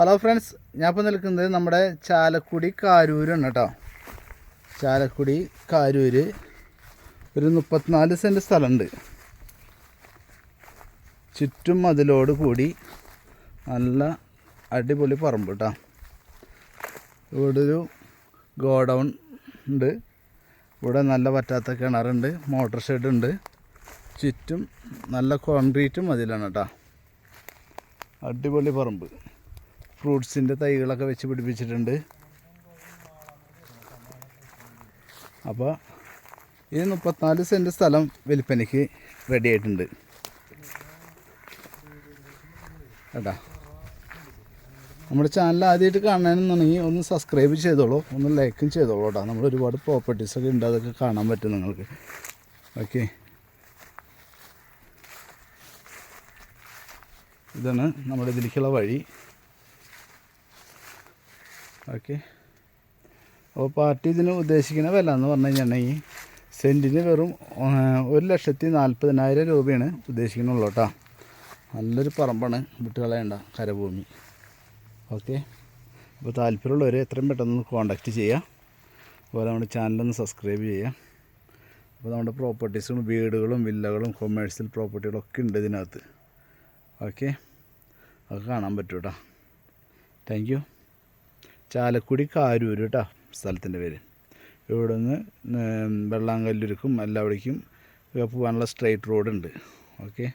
Hello friends ഞാൻ ഇപ്പോൾ നിൽക്കുന്നത് നമ്മുടെ ചാലക്കുടി കാരൂരാണ് കേട്ടോ. ചാലക്കുടി കാരൂര് ഒരു മുപ്പത്തിനാല് സെന്റ് സ്ഥലമുണ്ട്. ചുറ്റും അതിലോട് കൂടി നല്ല അടിപൊളി പറമ്പ് കേട്ടോ. ഇവിടെ ഒരു ഗോഡൗൺ ഉണ്ട്. ഇവിടെ നല്ല പറ്റാത്ത കിണറുണ്ട് മോട്ടോർ ഷെഡ് ഉണ്ട്. ചുറ്റും നല്ല കോൺക്രീറ്റും അതിലാണ് കേട്ടോ. അടിപൊളി പറമ്പ്. ഫ്രൂട്ട്സിന്റെ തൈകളൊക്കെ വെച്ച് പിടിപ്പിച്ചിട്ടുണ്ട്. അപ്പോൾ ഈ മുപ്പത്തിനാല് സെന്റ് സ്ഥലം വിൽപ്പനയ്ക്ക് റെഡി ആയിട്ടുണ്ട്. കേട്ടാ? നമ്മുടെ ചാനൽ ആദ്യമായിട്ട് കാണണമെന്നുണ്ടെങ്കിൽ ഒന്ന് സബ്സ്ക്രൈബ് ചെയ്തോളൂ ഒന്ന് ലൈക്കും ചെയ്തോളൂ കേട്ടോ. നമ്മൾ ഒരുപാട് പ്രോപ്പർട്ടീസൊക്കെ ഉണ്ട് അതൊക്കെ കാണാൻ പറ്റും നിങ്ങൾക്ക്. ഓക്കെ ഇതാണ് നമ്മുടെ ഇതിലേക്കുള്ള വഴി. ഓക്കെ. അപ്പോൾ പാർട്ടി ഇതിന് ഉദ്ദേശിക്കുന്ന വില എന്ന് പറഞ്ഞു കഴിഞ്ഞിട്ടുണ്ടെങ്കിൽ സെന്റിന് വെറും ഒരു ലക്ഷത്തി നാൽപ്പതിനായിരം രൂപയാണ് ഉദ്ദേശിക്കുന്നുള്ളൂ കേട്ടോ. നല്ലൊരു പറമ്പാണ് വിട്ടുകളയണ്ട കരഭൂമി. ഓക്കെ. അപ്പോൾ താല്പര്യമുള്ളവർ എത്രയും പെട്ടെന്ന് കോൺടാക്റ്റ് ചെയ്യുക. അതുപോലെ നമ്മുടെ ചാനലൊന്ന് സബ്സ്ക്രൈബ് ചെയ്യുക. അപ്പോൾ നമ്മുടെ പ്രോപ്പർട്ടീസും വീടുകളും വില്ലകളും കൊമേഴ്സ്യൽ പ്രോപ്പർട്ടികളൊക്കെ ഉണ്ട് ഇതിനകത്ത്. ഓക്കെ. അതൊക്കെ കാണാൻ പറ്റൂട്ടോ താങ്ക് യു ചാലക്കുടി കാരൂർ കേട്ടോ സ്ഥലത്തിന്റെ പേര്. ഇവിടെ നിന്ന് വെള്ളാങ്കല്ലൂർക്കും എല്ലാവിടേക്കും പോകാനുള്ള സ്ട്രെയിറ്റ് റോഡുണ്ട് ഓക്കെ